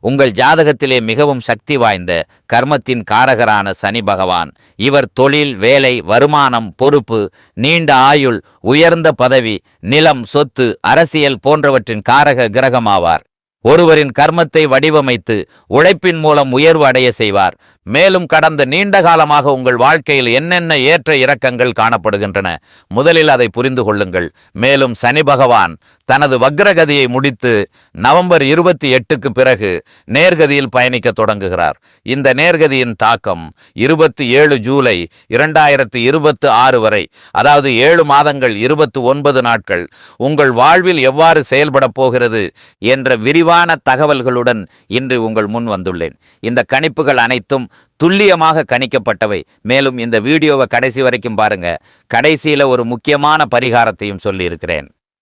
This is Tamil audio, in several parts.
உங்கள் ஜாதகத்திலே மிகவும் சக்தி வாய்ந்த கர்மத்தின் காரகரான சனி பகவான். இவர் தொழில் வேலை வருமானம் பொறுப்பு நீண்ட ஆயுள் உயர்ந்த பதவி நிலம் சொத்து அரசியல் போன்றவற்றின் காரக கிரகமாவார். ஒருவரின் கர்மத்தை வடிவமைத்து உழைப்பின் மூலம் உயர்வு அடைய செய்வார். மேலும் கடந்த நீண்ட காலமாக உங்கள் வாழ்க்கையில் என்னென்ன ஏற்ற இறக்கங்கள் காணப்படுகின்றன முதலில் அதை புரிந்து கொள்ளுங்கள். மேலும் சனி பகவான் தனது வக்ரகதியை முடித்து நவம்பர் இருபத்தி எட்டுக்கு பிறகு நேர்கதியில் பயணிக்க தொடங்குகிறார். இந்த நேர்கதியின் தாக்கம் இருபத்தி ஏழு ஜூலை இரண்டாயிரத்தி இருபத்து ஆறு வரை அதாவது ஏழு மாதங்கள் இருபத்து ஒன்பது நாட்கள் உங்கள் வாழ்வில் எவ்வாறு செயல்பட போகிறது என்ற விரிவான தகவல்களுடன் இன்று உங்கள் முன் வந்துள்ளேன். இந்த கணிப்புகள் அனைத்தும் துல்லியமாக கணிக்கப்பட்டவை. மேலும் இந்த வீடியோவை கடைசி வரைக்கும் பாருங்க. கடைசியில ஒரு முக்கியமான பரிகாரத்தையும் சொல்லியிருக்கிறேன்.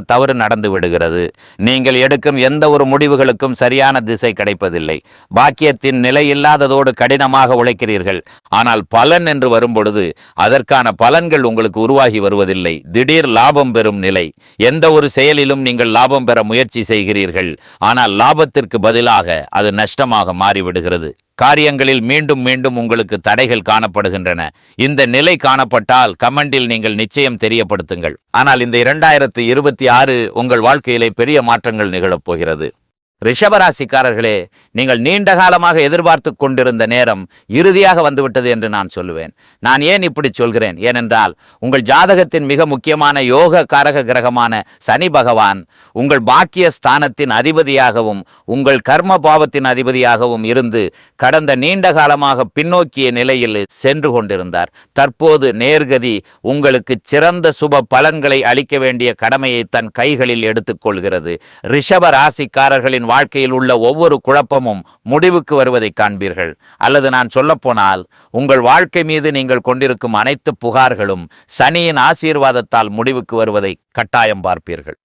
தவறு நடந்து விடுகிறது. நீங்கள் எடுக்கும் எந்த ஒரு முடிவுகளுக்கும் சரியான திசை கிடைப்பதில்லை. பாக்கியத்தின் நிலை இல்லாததோடு கடினமாக உழைக்கிறீர்கள். ஆனால் பலன் என்று வரும்பொழுது அதற்கான பலன்கள் உங்களுக்கு உருவாகி வருவதில்லை. திடீர் லாபம் பெறும் நிலை. எந்த ஒரு செயலிலும் நீங்கள் லாபம் பெற முயற்சி செய்கிறீர்கள். ஆனால் லாபத்திற்கு பதிலாக அது நஷ்டமாக மாறிவிடுகிறது. காரியங்களில் மீண்டும் மீண்டும் உங்களுக்கு தடைகள் காணப்படுகின்றன. இந்த நிலை காணப்பட்டால் கமெண்டில் நீங்கள் நிச்சயம் தெரியப்படுத்துங்கள். ஆனால் இந்த இரண்டாயிரத்தி இருபத்தி ஆறு உங்கள் வாழ்க்கையிலே பெரிய மாற்றங்கள் நிகழப் போகிறது. ரிஷபராசிக்காரர்களே நீங்கள் நீண்ட காலமாக எதிர்பார்த்து கொண்டிருந்த நேரம் இறுதியாக வந்துவிட்டது என்று நான் சொல்லுவேன். நான் ஏன் இப்படி சொல்கிறேன்? ஏனென்றால் உங்கள் ஜாதகத்தின் மிக முக்கியமான யோக காரக கிரகமான சனி பகவான் உங்கள் பாக்கிய ஸ்தானத்தின் அதிபதியாகவும் உங்கள் கர்ம பாவத்தின் அதிபதியாகவும் இருந்து கடந்த நீண்ட காலமாக பின்னோக்கிய நிலையில் சென்று கொண்டிருந்தார். தற்போது நேர்கதி உங்களுக்கு சிறந்த சுப பலன்களை அளிக்க வேண்டிய கடமையை தன் கைகளில் எடுத்துக்கொள்கிறது ரிஷப ராசிக்காரர்களின் வாழ்க்கையில் உள்ள ஒவ்வொரு குழப்பமும் முடிவுக்கு வருவதை காண்பீர்கள். அல்லது நான் சொல்லப்போனால் உங்கள் வாழ்க்கை மீது நீங்கள் கொண்டிருக்கும் அனைத்து புகார்களும் சனியின் ஆசீர்வாதத்தால் முடிவுக்கு வருவதை கட்டாயம் பார்ப்பீர்கள்.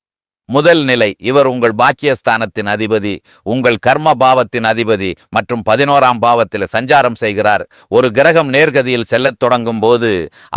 முதல் நிலை இவர் உங்கள் பாக்கியஸ்தானத்தின் அதிபதி உங்கள் கர்ம பாவத்தின் அதிபதி மற்றும் பதினோராம் பாவத்தில் சஞ்சாரம் செய்கிறார். ஒரு கிரகம் நேர்கதியில் செல்லத் தொடங்கும் போது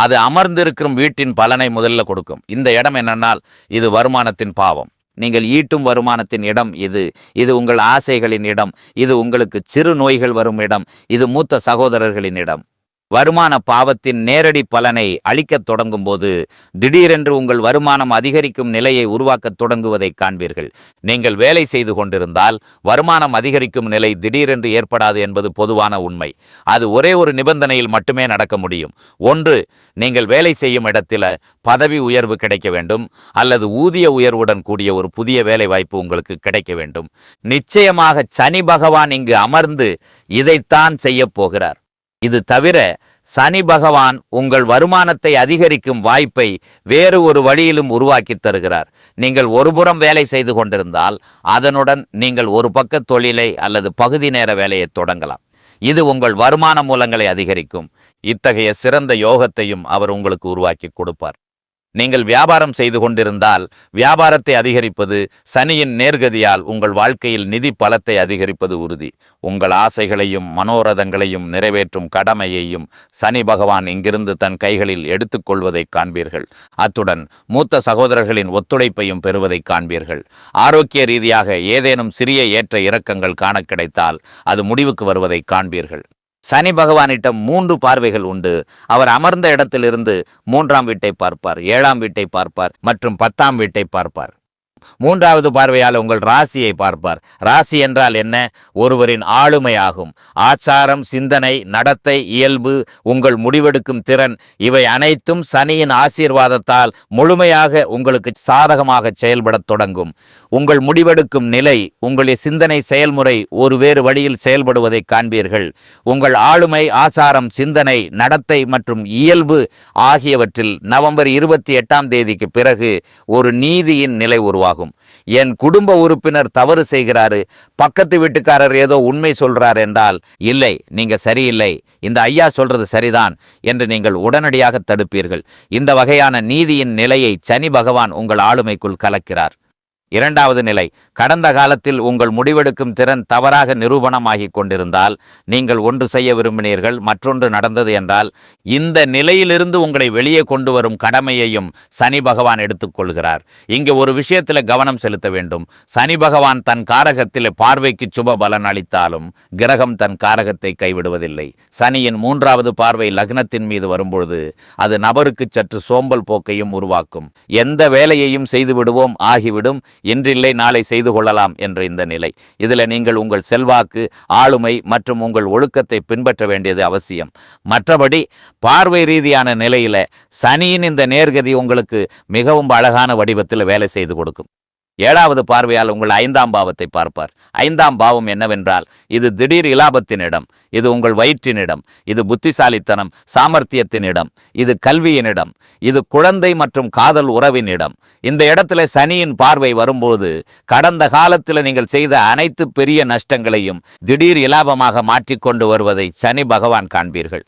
அது அமர்ந்திருக்கும் வீட்டின் பலனை முதல்ல கொடுக்கும். இந்த இடம் என்னன்னால் இது வருமானத்தின் பாவம். நீங்கள் ஈட்டும் வருமானத்தின் இடம் இது. இது உங்கள் ஆசைகளின் இடம். இது உங்களுக்கு சிறு நோய்கள் வரும் இடம். இது மூத்த சகோதரர்களின் இடம். வருமான பாவத்தின் நேரடி பலனை அளிக்கத் தொடங்கும் போது திடீரென்று உங்கள் வருமானம் அதிகரிக்கும் நிலையை உருவாக்கத் தொடங்குவதை காண்பீர்கள். நீங்கள் வேலை செய்து கொண்டிருந்தால் வருமானம் அதிகரிக்கும் நிலை திடீரென்று ஏற்படாது என்பது பொதுவான உண்மை. அது ஒரே ஒரு நிபந்தனையில் மட்டுமே நடக்க முடியும். ஒன்று நீங்கள் வேலை செய்யும் இடத்தில் பதவி உயர்வு கிடைக்க வேண்டும் அல்லது ஊதிய உயர்வுடன் கூடிய ஒரு புதிய வேலை வாய்ப்பு உங்களுக்கு கிடைக்க வேண்டும். நிச்சயமாக சனி பகவான் இங்கு அமர்ந்து இதைத்தான் செய்யப் போகிறார். இது தவிர சனி பகவான் உங்கள் வருமானத்தை அதிகரிக்கும் வாய்ப்பை வேறு ஒரு வழியிலும் உருவாக்கி தருகிறார். நீங்கள் ஒருபுறம் வேலை செய்து கொண்டிருந்தால் அதனுடன் நீங்கள் ஒரு பக்க தொழிலை அல்லது பகுதி நேர வேலையை தொடங்கலாம். இது உங்கள் வருமான மூலங்களை அதிகரிக்கும். இத்தகைய சிறந்த யோகத்தையும் அவர் உங்களுக்கு உருவாக்கி கொடுப்பார். நீங்கள் வியாபாரம் செய்து கொண்டிருந்தால் வியாபாரத்தை அதிகரிப்பது சனியின் நேர்கதியால் உங்கள் வாழ்க்கையில் நிதி பலத்தை அதிகரிப்பது உறுதி. உங்கள் ஆசைகளையும் மனோரதங்களையும் நிறைவேற்றும் கடமையையும் சனி பகவான் இங்கிருந்து தன் கைகளில் எடுத்துக்கொள்வதை காண்பீர்கள். அத்துடன் மூத்த சகோதரர்களின் ஒத்துழைப்பையும் பெறுவதை காண்பீர்கள். ஆரோக்கிய ரீதியாக ஏதேனும் சிறிய ஏற்ற இறக்கங்கள் காண கிடைத்தால் அது முடிவுக்கு வருவதை காண்பீர்கள். சனி பகவானிடம் மூன்று பார்வைகள் உண்டு. அவர் அமர்ந்த இடத்திலிருந்து மூன்றாம் வீட்டை பார்ப்பார் ஏழாம் வீட்டை பார்ப்பார் மற்றும் பத்தாம் வீட்டை பார்ப்பார். மூன்றாவது பார்வையால் உங்கள் ராசியை பார்ப்பார். ராசி என்றால் என்ன? ஒருவரின் ஆளுமையாகும். ஆச்சாரம் சிந்தனை நடத்தை இயல்பு உங்கள் முடிவெடுக்கும் திறன் இவை அனைத்தும் சனியின் ஆசீர்வாதத்தால் முழுமையாக உங்களுக்கு சாதகமாக செயல்படத் தொடங்கும். உங்கள் முடிவெடுக்கும் நிலை உங்களுடைய சிந்தனை செயல்முறை ஒரு வேறு வழியில் செயல்படுவதை காண்பீர்கள். உங்கள் ஆளுமை ஆசாரம் சிந்தனை நடத்தை மற்றும் இயல்பு ஆகியவற்றில் நவம்பர் இருபத்தி எட்டாம் தேதிக்கு பிறகு ஒரு நீதியின் நிலை உருவாகும். என் குடும்ப உறுப்பினர் தவறு செய்கிறாரு பக்கத்து வீட்டுக்காரர் ஏதோ உண்மை சொல்றார் என்றால் இல்லை நீங்க சரியில்லை இந்த ஐயா சொல்றது சரிதான் என்று நீங்கள் உடனடியாக தடுப்பீர்கள். இந்த வகையான நீதியின் நிலையை சனி பகவான் உங்கள் ஆளுமைக்குள் கலக்கிறார். இரண்டாவது நிலை கடந்த காலத்தில் உங்கள் முடிவெடுக்கும் திறன் தவறாக நிரூபணமாகிக் கொண்டிருந்தால் நீங்கள் ஒன்று செய்ய விரும்பினீர்கள் மற்றொன்று நடந்தது என்றால் இந்த நிலையிலிருந்து உங்களை வெளியே கொண்டு வரும் கடமையையும் சனி பகவான் எடுத்துக்கொள்கிறார். இங்கே ஒரு விஷயத்தில் கவனம் செலுத்த வேண்டும். சனி பகவான் தன் காரகத்தில் பார்வைக்கு சுப பலன் அளித்தாலும் கிரகம் தன் காரகத்தை கைவிடுவதில்லை. சனியின் மூன்றாவது பார்வை லக்னத்தின் மீது வரும்பொழுது அது நபருக்கு சற்று சோம்பல் போக்கையும் உருவாக்கும். எந்த வேலையையும் செய்து விடுவோம் ஆகிவிடும். இன்றில்லை நாளை செய்து கொள்ளலாம் என்ற இந்த நிலை. இதில் நீங்கள் உங்கள் செல்வாக்கு ஆளுமை மற்றும் உங்கள் ஒழுக்கத்தை பின்பற்ற வேண்டியது அவசியம். மற்றபடி பார்வை ரீதியான நிலையில சனியின் இந்த நேர்கதி உங்களுக்கு மிகவும் அழகான வடிவத்தில் வேலை செய்து கொடுக்கும். ஏழாவது பார்வையால் உங்கள் ஐந்தாம் பாவத்தை பார்ப்பார். ஐந்தாம் பாவம் என்னவென்றால் இது திடீர் இலாபத்தின் இடம் இது உங்கள் வயிற்றினிடம் இது புத்திசாலித்தனம் சாமர்த்தியத்தின் இடம் இது கல்வியினிடம் இது குழந்தை மற்றும் காதல் உறவின் இடம் இந்த இடத்துல சனியின் பார்வை வரும்போது கடந்த காலத்தில் நீங்கள் செய்த அனைத்து பெரிய நஷ்டங்களையும் திடீர் இலாபமாக மாற்றிக்கொண்டு வருவதை சனி பகவான் காண்பீர்கள்.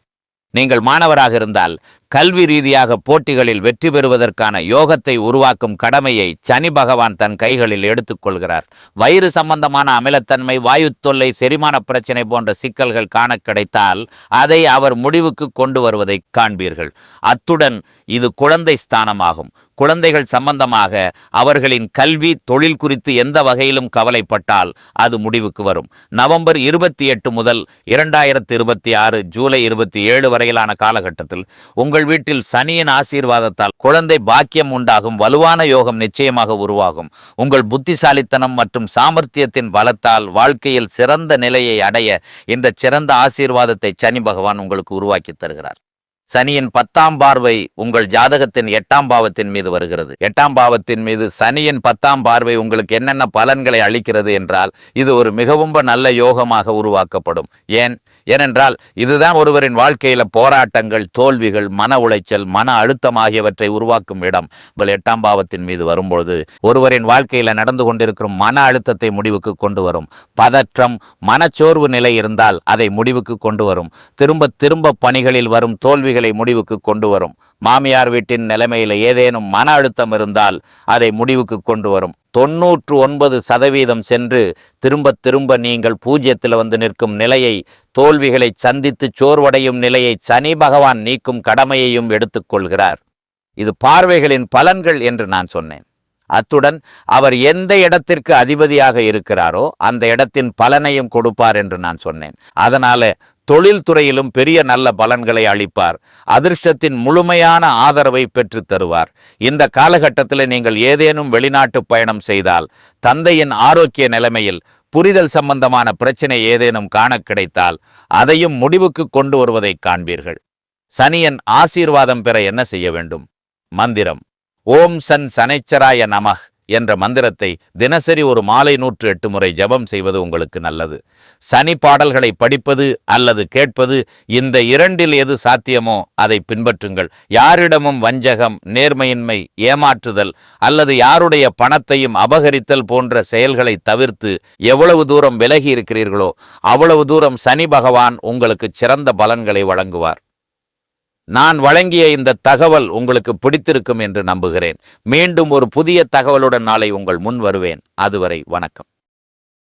நீங்கள் மாணவராக இருந்தால் கல்வி ரீதியாக போட்டிகளில் வெற்றி பெறுவதற்கான யோகத்தை உருவாக்கும் கடமையை சனி பகவான் தன் கைகளில் எடுத்துக்கொள்கிறார் வயிறு சம்பந்தமான அமிலத்தன்மை வாயு தொல்லை செரிமான பிரச்சனை போன்ற சிக்கல்கள் காண கிடைத்தால் அதை அவர் முடிவுக்கு கொண்டு வருவதை காண்பீர்கள். அத்துடன் இது குழந்தை ஸ்தானமாகும். குழந்தைகள் சம்பந்தமாக அவர்களின் கல்வி தொழில் குறித்து எந்த வகையிலும் கவலைப்பட்டால் அது முடிவுக்கு வரும். நவம்பர் இருபத்தி எட்டு முதல் இரண்டாயிரத்தி இருபத்தி ஆறு ஜூலை இருபத்தி ஏழு வரையிலான காலகட்டத்தில் உங்கள் வீட்டில் சனியின் ஆசீர்வாதத்தால் குழந்தை பாக்கியம் உண்டாகும் வலுவான யோகம் நிச்சயமாக உருவாகும். உங்கள் புத்திசாலித்தனம் மற்றும் சாமர்த்தியத்தின் பலத்தால் வாழ்க்கையில் சிறந்த நிலையை அடைய இந்த சிறந்த ஆசீர்வாதத்தை சனி பகவான் உங்களுக்கு உருவாக்கி தருகிறார். சனியின் பத்தாம் பார்வை உங்கள் ஜாதகத்தின் எட்டாம் பாவத்தின் மீது வருகிறது. எட்டாம் பாவத்தின் மீது சனியின் பத்தாம் பார்வை உங்களுக்கு என்னென்ன பலன்களை அளிக்கிறது என்றால் இது ஒரு மிகவும் நல்ல யோகமாக உருவாக்கப்படும். ஏன்? ஏனென்றால் இதுதான் ஒருவரின் வாழ்க்கையில போராட்டங்கள் தோல்விகள் மன உளைச்சல் மன அழுத்தம் ஆகியவற்றை உருவாக்கும் இடம். உங்கள் எட்டாம் பாவத்தின் மீது வரும்பொழுது ஒருவரின் வாழ்க்கையில நடந்து கொண்டிருக்கும் மன அழுத்தத்தை முடிவுக்கு கொண்டு வரும். பதற்றம் மனச்சோர்வு நிலை இருந்தால் அதை முடிவுக்கு கொண்டு வரும். திரும்ப திரும்ப பணிகளில் வரும் தோல்விகளை முடிவுக்கு கொண்டு வரும். மாமியார் வீட்டின் நிலைமையில ஏதேனும் மன அழுத்தம் இருந்தால் அதை முடிவுக்கு கொண்டு வரும். தொன்னூற்று ஒன்பது சதவீதம் சென்று திரும்ப திரும்ப நீங்கள் பூஜ்யத்தில் வந்து நிற்கும் நிலையை தோல்விகளை சந்தித்து சோர்வடையும் நிலையை சனி பகவான் நீக்கும் கடமையையும் எடுத்துக்கொள்கிறார் இது பார்வைகளின் பலன்கள் என்று நான் சொன்னேன். அத்துடன் அவர் எந்த இடத்திற்கு அதிபதியாக இருக்கிறாரோ அந்த இடத்தின் பலனையும் கொடுப்பார் என்று நான் சொன்னேன். அதனால தொழில்துறையிலும் பெரிய நல்ல பலன்களை அளிப்பார். அதிர்ஷ்டத்தின் முழுமையான ஆதரவை பெற்று தருவார். இந்த காலகட்டத்தில் நீங்கள் ஏதேனும் வெளிநாட்டு பயணம் செய்தால் தந்தையின் ஆரோக்கிய நிலைமையில் புரிதல் சம்பந்தமான பிரச்சனை ஏதேனும் காண கிடைத்தால் அதையும் முடிவுக்கு கொண்டு வருவதை காண்பீர்கள். சனியன் ஆசீர்வாதம் பெற என்ன செய்ய வேண்டும்? மந்திரம். ஓம் சன் சனைச்சராய நமஹ். என்ற மந்திரத்தை தினசரி ஒரு மாலை நூற்று எட்டு முறை ஜெபம் செய்வது உங்களுக்கு நல்லது. சனி பாடல்களை படிப்பது அல்லது கேட்பது இந்த இரண்டில் எது சாத்தியமோ அதை பின்பற்றுங்கள். யாரிடமும் வஞ்சகம் நேர்மையின்மை ஏமாற்றுதல் அல்லது யாருடைய பணத்தையும் அபகரித்தல் போன்ற செயல்களை தவிர்த்து எவ்வளவு தூரம் விலகி இருக்கிறீர்களோ அவ்வளவு தூரம் சனி பகவான் உங்களுக்கு சிறந்த பலன்களை வழங்குவார். நான் வழங்கிய இந்த தகவல் உங்களுக்கு பிடித்திருக்கும் என்று நம்புகிறேன். மீண்டும் ஒரு புதிய தகவலுடன் நாளை உங்கள் முன் வருவேன். அதுவரை வணக்கம்.